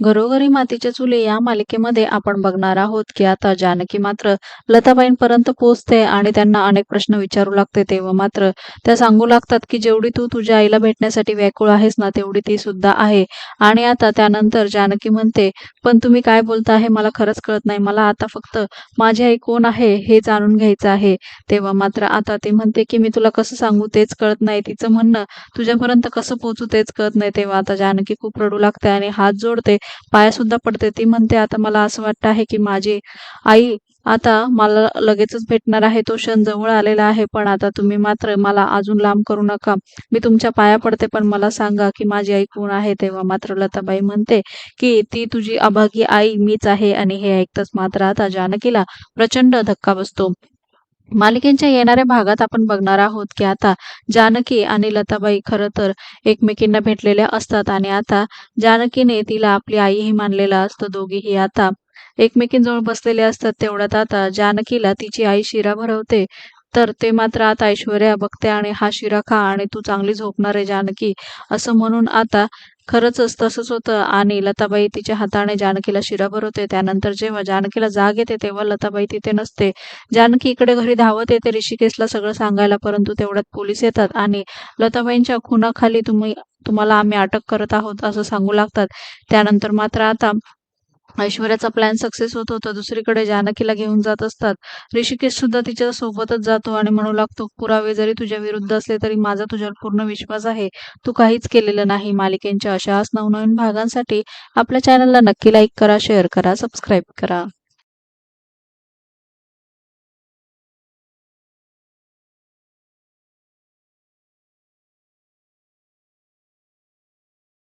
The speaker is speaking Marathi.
घरोघरी मातीचे चुले या मालिकेमध्ये आपण बघणार आहोत की आता जानकी मात्र लताबाईंपर्यंत पोहोचते आणि त्यांना अनेक प्रश्न विचारू लागते. तेव्हा मात्र त्या सांगू लागतात की जेवढी तू तुझ्या आईला भेटण्यासाठी व्याकुळ आहेस ना तेवढी ती सुद्धा आहे. आणि आता त्यानंतर जानकी म्हणते पण तुम्ही काय बोलता हे मला खरंच कळत नाही. मला आता फक्त माझी आई कोण आहे हे जाणून घ्यायचं आहे. तेव्हा मात्र आता ती म्हणते की मी तुला कसं सांगू तेच कळत नाही. तिचं म्हणणं तुझ्यापर्यंत कसं पोहोचू तेच कळत नाही. तेव्हा आता जानकी खूप रडू लागते आणि हात जोडते. पायासुद्धा पडते ती म्हणते आता मला असं वाटतं आहे की माझी आई आता मला लगेचच भेटणार आहे. तो क्षण जवळ आलेला आहे. पण आता तुम्ही मात्र मला अजून लांब करू नका. मी तुमच्या पाया पडते. पण मला सांगा की माझी आई कोण आहे? तेव्हा मात्र लताबाई म्हणते की ती तुझी अभागी आई मीच आहे आणि हे ऐकताच मात्र आता जानकीला प्रचंड धक्का बसतो. मालिकेच्या येणाऱ्या भागात आपण बघणार आहोत की आता जानकी आणि लताबाई खरं तर एकमेकींना भेटलेल्या असतात आणि आता जानकीने तिला आपली आईही मानलेला असतो. दोघीही आता एकमेकींजवळ बसलेले असतात. तेवढ्यात आता जानकीला तिची आई शिरा भरवते. तर ते मात्र आता ऐश्वर्या बघते आणि हा शिरा खा आणि तू चांगली झोपणार आहे जानकी असं म्हणून आता खरंच तसंच होतं. आणि लताबाई तिच्या हाताने जानकीला शिरा भरवते. त्यानंतर जेव्हा जानकीला जाग येते तेव्हा लताबाई तिथे नसते. जानकी इकडे घरी धावत येते. ऋषिकेशला सगळं सांगायला परंतु तेवढ्यात पोलीस येतात आणि लताबाईंच्या खुनाखाली तुम्ही तुम्हाला आम्ही अटक करत आहोत असं सांगू लागतात. त्यानंतर मात्र आता ऐश्वर्याचा प्लॅन सक्सेस होत होता. दुसरीकडे जानकीला घेऊन जात असतात. ऋषिकेश सुद्धा तिच्या सोबतच जातो आणि म्हणू लागतो पुरावे जरी तुझ्या विरुद्ध असले तरी माझा तुझ्यावर पूर्ण विश्वास आहे. तू काहीच केलेलं नाही. मालिकेंच्या अशाच नवनवीन भागांसाठी आपल्या चॅनलला नक्की लाईक करा शेअर करा सबस्क्राईब करा.